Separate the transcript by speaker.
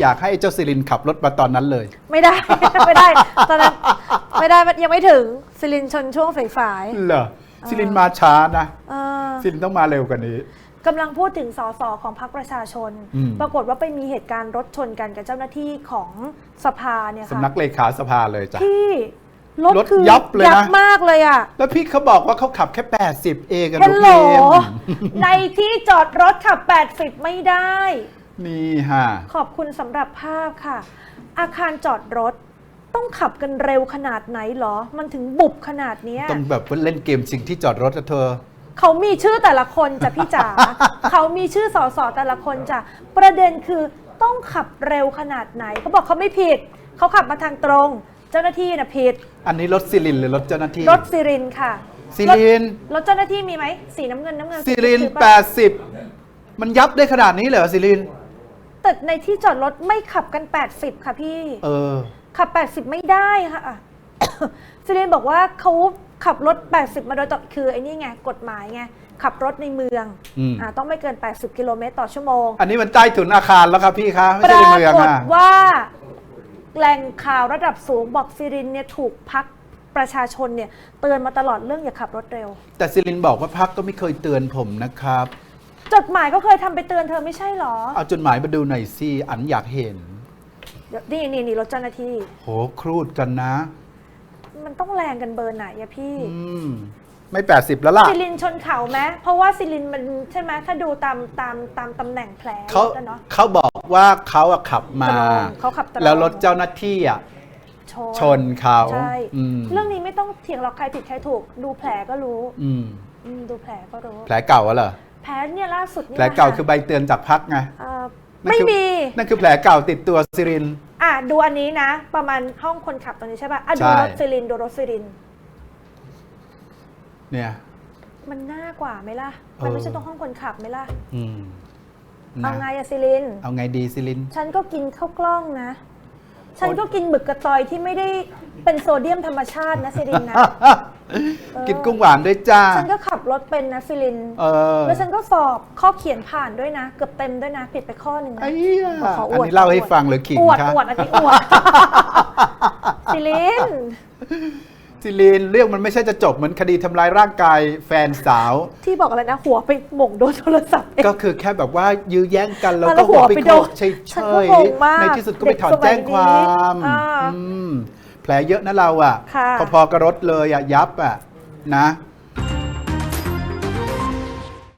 Speaker 1: อยากให้เจ้าซิลินขับรถมาตอนนั้นเลย
Speaker 2: ไม่ได้ ไม่ได้ตอนนั้นไม่ได้มันยังไม่ถึงซิลินชนช่วงฝาย
Speaker 1: เหรอซิลินมาช้านะ
Speaker 2: ๆเออ
Speaker 1: ซิลินต้องมาเร็วกว่านี้
Speaker 2: กำลังพูดถึงสสของพรรคประชาชน
Speaker 1: อืม
Speaker 2: ปรากฏว่าไปมีเหตุการณ์รถชนกันกับเจ้าหน้าที่ของสภาเนี่ย
Speaker 1: สำ
Speaker 2: ค่ะ
Speaker 1: นักเลขาสภาเลยจ้ะ
Speaker 2: ที่รถ
Speaker 1: รถ
Speaker 2: คือ
Speaker 1: ยับเลยนะ
Speaker 2: ยับมากเลยอะ
Speaker 1: แล้วพี่เขาบอกว่าเขาขับแค่ 80 เองอะ
Speaker 2: ฮั
Speaker 1: ลู
Speaker 2: ล
Speaker 1: ก
Speaker 2: โหล
Speaker 1: พิมพ์
Speaker 2: ในที่จอดรถขับ 80 ไม่ได้
Speaker 1: นี่ฮะ
Speaker 2: ขอบคุณสำหรับภาพค่ะ อาคารจอดรถต้องขับกันเร็วขนาดไหนเหรอ มันถึงบุบขนาดเนี้ย
Speaker 1: ต้องแบบว่าเล่นเกมชิงที่จอดรถอะเธอ
Speaker 2: เขามีชื่อแต่ละคนจ้ะพี่จ๋า เขามีชื่อสอสอแต่ละคนจ้ะ ประเด็นคือต้องขับเร็วขนาดไหน เขาบอกเขาไม่ผิด เขาขับมาทางตรง เจ้าหน้าที่นะผิด
Speaker 1: อันนี้รถซิลินหรือรถเจ้าหน้าที่
Speaker 2: รถซิรินค่ะ
Speaker 1: ซิริน
Speaker 2: รถรถเจ้าหน้าที่มีไหม สีน้ำเงินน้ำเงิน
Speaker 1: ซิลิน
Speaker 2: ซื้อปะ
Speaker 1: 80มันยับได้ขนาดนี้เลยเหรอซิลิน
Speaker 2: แต่ในที่จอดรถไม่ขับกัน 80 ค่ะพี่
Speaker 1: เออ
Speaker 2: ขับ 80 ไม่ได้ค่ะซิรินบอกว่าเขาขับรถ 80 มาโดยตลอดคือไอ้นี่ไงกฎหมายไงขับรถในเมือง
Speaker 1: อืม
Speaker 2: อ่าต้องไม่เกิน 80 กิโลเมตรต่อชั่วโมง
Speaker 1: อันนี้มันใต้ถุนอาคารแล้วครับพี่คะไม่
Speaker 2: ป
Speaker 1: ใช่
Speaker 2: รา
Speaker 1: ในเมือง
Speaker 2: กฏ
Speaker 1: อะ
Speaker 2: ว่าแหล่งข่าวระดับสูงบอกซิรินเนี่ยถูกพักประชาชนเนี่ยเตือนมาตลอดเรื่องอย่าขับรถเร็ว
Speaker 1: แต่ซิลินบอกว่าพักก็ไม่เคยเตือนผมนะครับ
Speaker 2: จดหมายก็เคยทำไปเตือนเธอไม่ใช่เหรอ
Speaker 1: เอาจดหมายมาดูหน่อยสิอันอยากเห็น
Speaker 2: เดี๋ยวนี่นี่นี่รถเจ้าหน้าที่
Speaker 1: โหครูดกันนะ
Speaker 2: มันต้องแรงกันเบอร์ไหนอะพี่
Speaker 1: อืม ไม่ 80 แล้วล่ะ
Speaker 2: ซิลินชนเขาไหมเพราะว่าซิลินมันใช่ไหมถ้าดูตามตามตามตำแหน่งแผล
Speaker 1: เขา
Speaker 2: รถอะเนาะ
Speaker 1: เขาบอกว่าเขาอะขับมา
Speaker 2: ตรงเขาขับตรง
Speaker 1: แล้วรถเจ้าหน้าที่อะ
Speaker 2: ช
Speaker 1: ชนเขา
Speaker 2: ใช่
Speaker 1: อืม
Speaker 2: เรื่องนี้ไม่ต้องเถียงหรอกใครผิดใครถูก ดูแผลก็รู้
Speaker 1: อืม
Speaker 2: อืมดูแผลก็รู้
Speaker 1: แผลเก่าอะเหรอ
Speaker 2: แผลเนี่ยล่าสุดนี่
Speaker 1: แผลเก่า
Speaker 2: นะะ
Speaker 1: คือใบเตือนจากพักไง
Speaker 2: เอ่อ
Speaker 1: นั่น
Speaker 2: ไม่
Speaker 1: คือ
Speaker 2: มี
Speaker 1: นั่นคือแผลเก่าติดตัวซิริน
Speaker 2: อะดูอันนี้นะ ประมาณห้องคนขับตรงนี้ใช่ป่ะอะดู
Speaker 1: ใช่
Speaker 2: รถซิลินดูรถซิลิน
Speaker 1: เนี่ย
Speaker 2: มันน่ากว่าไหมล่ะ มันไม่ใช่ตรงห้องคนขับไหมล่ะ
Speaker 1: อืม
Speaker 2: เอา
Speaker 1: นะ
Speaker 2: ไงอะซิลิน
Speaker 1: เอาไงดีซิลิน
Speaker 2: ฉันก็กินข้าวกล้องนะ ฉันก็กินหมึกกระตอยที่ไม่ได้เป็นโซเดียมธรรมชาตินะซิลินนะ
Speaker 1: กินกุ้งหวานด้วยจ้า
Speaker 2: ฉันก็ขับรถเป็นนะซิลิน
Speaker 1: เออ
Speaker 2: แล้วฉันก็สอบข้อเขียนผ่านด้วยนะ เกือบเต็มด้วยนะ ผิดไปข้อหนึ่งนะ
Speaker 1: ไอ้เหี้ย
Speaker 2: ขออ
Speaker 1: อัน
Speaker 2: วด
Speaker 1: นี้เล่าให้ฟังหรือขิง
Speaker 2: อวด
Speaker 1: คะ
Speaker 2: อวดอันนี้อวดซิลิน
Speaker 1: ซิลินเรื่องมันไม่ใช่จะจบเหมือนคดีทำร้ายร่างกายแฟนสาว
Speaker 2: ที่บอกอะไรนะ หัวไปหม่งโดนโทรศัพท์เอง
Speaker 1: ก็คือแค่แบบว่ายื้อแย่งกันแล้ว
Speaker 2: แล้
Speaker 1: ก็
Speaker 2: วหัว
Speaker 1: บอกไป
Speaker 2: ไป
Speaker 1: โก
Speaker 2: โด
Speaker 1: ร
Speaker 2: น
Speaker 1: ธเฉย
Speaker 2: ฉันก็งงมาก
Speaker 1: ๆในที่สุดก็ไปถอน
Speaker 2: เด็กสมัย
Speaker 1: แจ้งความ
Speaker 2: นี้อ่า
Speaker 1: อืม แผลเยอะนะเราอะ
Speaker 2: ค่ะ
Speaker 1: พอๆกับรถเลยอะยับอะนะ